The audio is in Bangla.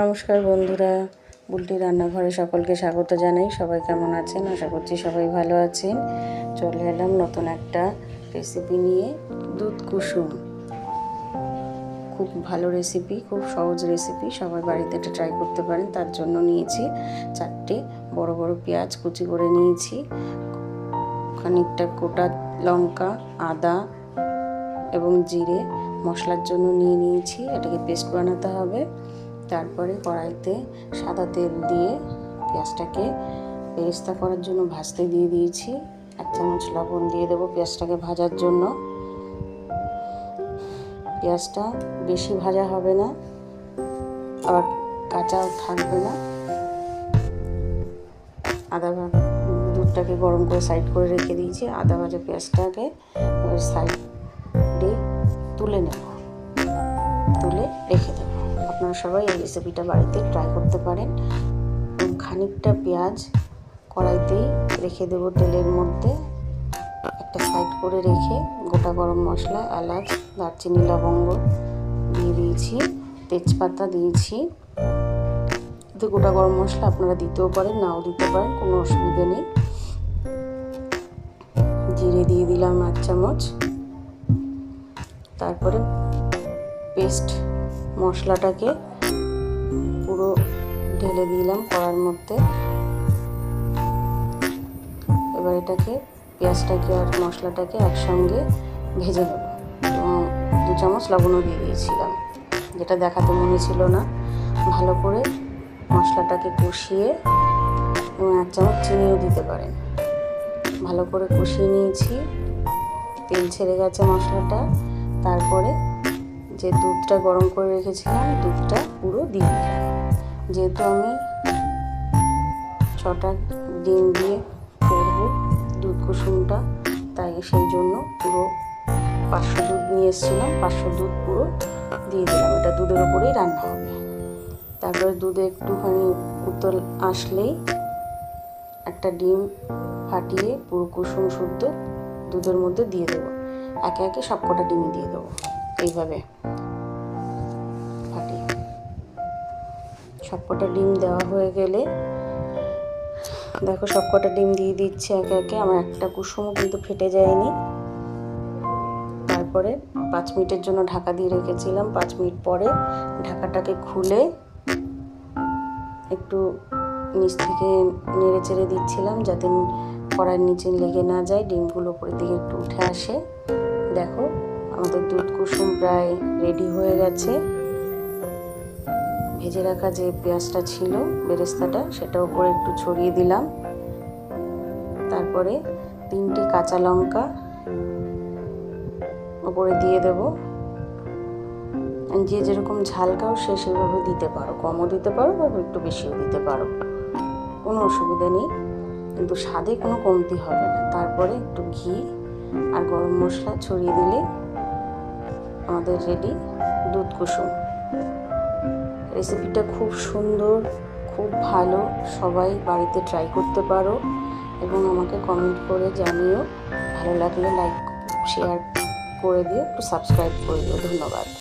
নমস্কার বন্ধুরা, বুলটি রান্নাঘরে সকলকে স্বাগত জানাই। সবাই কেমন আছেন? আশা করছি সবাই ভালো আছেন। চলে এলাম নতুন একটা রেসিপি নিয়ে, দুধ কুসুম। খুব ভালো রেসিপি খুব সহজ রেসিপি সবাই বাড়িতে এটা ট্রাই করতে পারেন। তার জন্য নিয়েছি চারটে বড় বড় পেঁয়াজ কুচি করে নিয়েছি। খানিকটা গোটা লঙ্কা, আদা এবং জিরে মশলার জন্য নিয়ে নিয়েছি। এটাকে পেস্ট বানাতে হবে। তারপরে কড়াইতে সাদা তেল দিয়ে পেঁয়াজটাকে পেস্তা করার জন্য ভাজতে দিয়ে দিয়েছি। এক চামচ লবণ দিয়ে দেবো পেঁয়াজটাকে ভাজার জন্য। পেঁয়াজটা বেশি ভাজা হবে না, আবার কাঁচাও থাকবে না। আদা দুধটাকে গরম করে সাইড করে রেখে দিয়েছি। আদা ভাজা পেঁয়াজটাকে সাইডে তুলে নেব, তুলে রেখে দেবো। আপনারা সবাই এই রেসিপিটা বাড়িতে ট্রাই করতে পারেন। খানিকটা পেঁয়াজ কড়াইতেই রেখে দেবো তেলের মধ্যে। একটা সাইড করে রেখে গোটা গরম মশলা, এলাচ, দারচিনি, লবঙ্গ দিয়ে দিয়েছি, তেজপাতা দিয়েছি। এতে গোটা গরম মশলা আপনারা দিতেও পারেন, নাও দিতে পারেন, কোনো অসুবিধা নেই। জিরে দিয়ে দিলাম এক চামচ। তারপরে পেস্ট মশলাটাকে পুরো ঢেলে দিলাম কড়ার মধ্যে। এবার এটাকে, পেঁয়াজটাকে আর মশলাটাকে একসঙ্গে ভেজে নেব। এবং দু চামচ লবণও দিয়ে দিয়েছিলাম, যেটা দেখাতে মনে ছিল না। ভালো করে মশলাটাকে কষিয়ে এবং এক চামচ চিনিও দিতে পারেন। ভালো করে কষিয়ে নিয়েছি, তেল ছেড়ে গেছে মশলাটা। তারপরে যে দুধটা গরম করে রেখেছিলাম দুধটা পুরো দিয়ে দিলাম। যেহেতু আমি ছটা ডিম দিয়ে করব দুধ কুসুমটা, তাই সেই জন্য পুরো পাঁচশো দুধ নিয়ে এসেছিলাম, পাঁচশো দুধ পুরো দিয়ে দিলাম। এটা দুধের ওপরেই রান্না হবে। তারপরে দুধে একটুখানি উতল আসলেই একটা ডিম ফাটিয়ে পুরো কুসুম শুদ্ধ দুধের মধ্যে দিয়ে দেবো। একে একে সব কটা ডিমই দিয়ে দেবো। এইভাবে। সবকটা ডিম দেওয়া হয়ে গেলে, দেখো সবকটা ডিম দিয়ে দিচ্ছে একে একে। আমার একটা কুসুমও কিন্তু ফেটে যায়নি। তারপরে পাঁচ মিনিটের জন্য ঢাকা দিয়ে রেখেছিলাম। পাঁচ মিনিট পরে ঢাকাটাকে খুলে একটু নিচ থেকে নেড়ে চেড়ে দিচ্ছিলাম যাতে কড়ার নিচে লেগে না যায়। ডিমগুলো উপরের দিকে একটু উঠে আসে। দেখো আমাদের দুধ কুসুম প্রায় রেডি হয়ে গেছে। ভেজে রাখা যে পেঁয়াজটা ছিল, বেরেস্তাটা সেটা উপরে একটু ছড়িয়ে দিলাম। তারপরে তিনটে কাঁচা লঙ্কা ওপরে দিয়ে দেব। যে যেরকম ঝাল খাও, সে সেভাবে দিতে পারো। কমও দিতে পারো বা একটু বেশিও দিতে পারো। কোনো অসুবিধা নেই। কিন্তু স্বাদে কোনো কমতি হবে না। তারপরে একটু ঘি আর গরম মশলা ছড়িয়ে দিলে আমাদের রেডি দুধ কুসুম। রেসিপিটা খুব সুন্দর, খুব ভালো, সবাই বাড়িতে ট্রাই করতে পারো এবং আমাকে কমেন্ট করে জানিও। ভালো লাগলে লাইক শেয়ার করে দিও, একটু সাবস্ক্রাইব করে দিও। ধন্যবাদ।